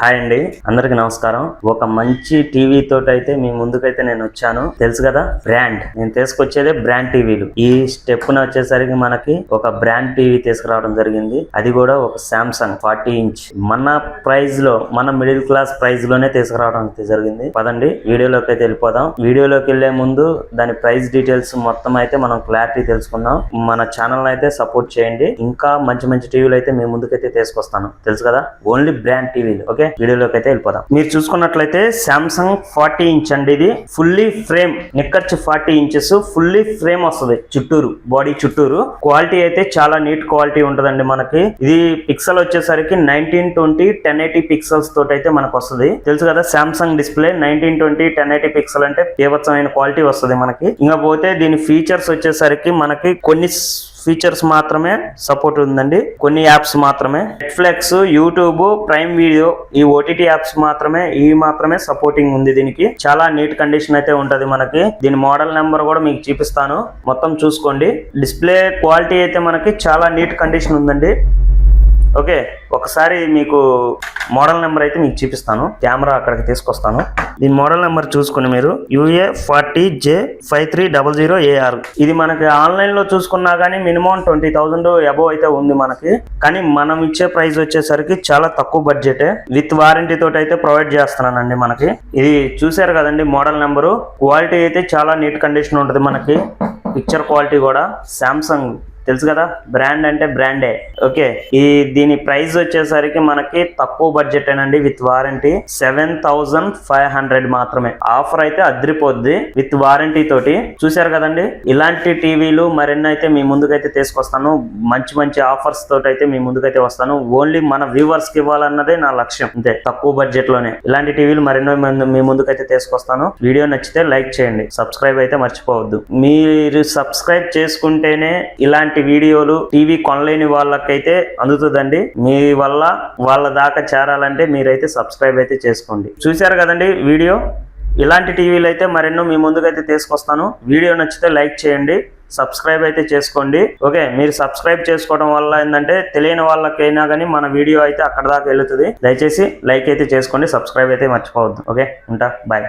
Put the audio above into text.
Hi అండి అందరికి నమస్కారం. ఒక మంచి టీవీ తోటి అయితే మీ ముందుకైతే నేను వచ్చాను. తెలుసు కదా బ్రాండ్. నేను తీసుకొచ్చేదే బ్రాండ్ టీవీలు. ఈ స్టెప్ వచ్చేసరికి మనకి ఒక బ్రాండ్ టీవీ తీసుకురావడం జరిగింది. అది కూడా ఒక సామ్సంగ్ ఫార్టీ ఇంచ్. మన ప్రైస్లో మన మిడిల్ క్లాస్ ప్రైస్లోనే తీసుకురావడం జరిగింది. పదండి వీడియోలోకి అయితే వెళ్ళిపోదాం. వీడియోలోకి వెళ్ళే ముందు దాని ప్రైస్ డీటెయిల్స్ మొత్తం అయితే మనం క్లారిటీ తెలుసుకుందాం. మన ఛానల్ అయితే సపోర్ట్ చేయండి. ఇంకా మంచి మంచి టీవీలు అయితే మీ ముందుకైతే తీసుకొస్తాను. తెలుసు కదా ఓన్లీ బ్రాండ్ టీవీలు. ఓకే? వీడియోలోకి అయితే వెళ్ళిపోదాం. మీరు చూసుకున్నట్లయితే సామ్సంగ్ ఫార్టీ ఇంచ్ అండి ఇది. ఫుల్లీ ఫ్రేమ్ నిక్కర్చ్ ఫార్టీ ఇంచెస్ ఫుల్లీ ఫ్రేమ్ వస్తుంది చుట్టూరు బాడీ చుట్టూరు. క్వాలిటీ అయితే చాలా నీట్ క్వాలిటీ ఉంటుందండి మనకి. ఇది పిక్సెల్ వచ్చేసరికి nineteen twenty ten eighty pixels తోటి అయితే మనకు వస్తుంది. తెలుసు కదా Samsung display nineteen twenty ten eighty pixel అంటే బీభత్సమైన క్వాలిటీ వస్తుంది మనకి. ఇంకా పోతే దీని ఫీచర్స్ వచ్చేసరికి మనకి కొన్ని ఫీచర్స్ మాత్రమే సపోర్ట్ ఉందండి. కొన్ని యాప్స్ మాత్రమే. నెట్ఫ్లిక్స్ యూట్యూబ్ ప్రైమ్ వీడియో ఈ ఓటీటీ యాప్స్ మాత్రమే ఈ మాత్రమే సపోర్టింగ్ ఉంది దీనికి. చాలా నీట్ కండిషన్ అయితే ఉంటది మనకి. దీని మోడల్ నెంబర్ కూడా మీకు చూపిస్తాను. మొత్తం చూసుకోండి. డిస్ప్లే క్వాలిటీ అయితే మనకి చాలా నీట్ కండిషన్ ఉందండి. ఓకే ఒకసారి మీకు మోడల్ నెంబర్ అయితే మీకు చూపిస్తాను. కెమెరా అక్కడికి తీసుకొస్తాను. దీని మోడల్ నెంబర్ చూసుకుని మీరు UA forty J five three double zero AR. ఇది మనకి ఆన్లైన్లో చూసుకున్నా కానీ మినిమం ట్వంటీ థౌసండ్ అబోవ్ అయితే ఉంది మనకి. కానీ మనం ఇచ్చే ప్రైస్ వచ్చేసరికి చాలా తక్కువ బడ్జెటే. విత్ వారంటీ తోటి అయితే ప్రొవైడ్ చేస్తున్నానండి మనకి. ఇది చూసారు కదండి మోడల్ నెంబరు. క్వాలిటీ అయితే చాలా నీట్ కండిషన్ ఉంటుంది మనకి. పిక్చర్ క్వాలిటీ కూడా. సామ్సంగ్ తెలుసు కదా? బ్రాండ్ అంటే బ్రాండే. ఓకే ఈ దీని ప్రైస్ వచ్చేసరికి మనకి తక్కువ బడ్జెట్ అండి with warranty seven thousand five hundred మాత్రమే. ఆఫర్ అయితే అద్రిపోద్ది విత్ వారంటీ తోటి. చూశారు కదండి? ఇలాంటి టీవీలు మరెన్నో అయితే మీ ముందుకైతే తీసుకొస్తాను. మంచి మంచి ఆఫర్స్ తోటి అయితే మీ ముందుకైతే వస్తాను. ఓన్లీ మన వ్యూవర్స్కి ఇవ్వాలన్నదే నా లక్ష్యం. అంతే తక్కువ బడ్జెట్లోనే. ఇలాంటి టీవీలు మరెన్నో ముందు- మీ ముందుకైతే తీసుకొస్తాను. వీడియో నచ్చితే లైక్ చేయండి. సబ్స్క్రైబ్ అయితే మర్చిపోవద్దు. మీరు సబ్స్క్రైబ్ చేసుకుంటేనే ఇలాంటి ఇలాంటి వీడియోలు టీవీ కొనలేని వాళ్ళకైతే అందుతుందండి. మీ వల్ల వాళ్ళ దాకా చేరాలంటే మీరైతే సబ్స్క్రైబ్ అయితే చేసుకోండి. చూశారు కదండి వీడియో? ఇలాంటి టీవీలు అయితే మరెన్నో మీ ముందుకైతే తీసుకొస్తాను. వీడియో నచ్చితే లైక్ చేయండి సబ్స్క్రైబ్ అయితే చేసుకోండి. ఓకే మీరు సబ్స్క్రైబ్ చేసుకోవడం వల్ల ఏంటంటే తెలియని వాళ్ళకైనా కానీ మన వీడియో అయితే అక్కడ దాకా వెళ్తుంది. దయచేసి లైక్ అయితే చేసుకోండి సబ్స్క్రైబ్ అయితే మర్చిపోవద్దు. ఓకే ఉంటా బాయ్.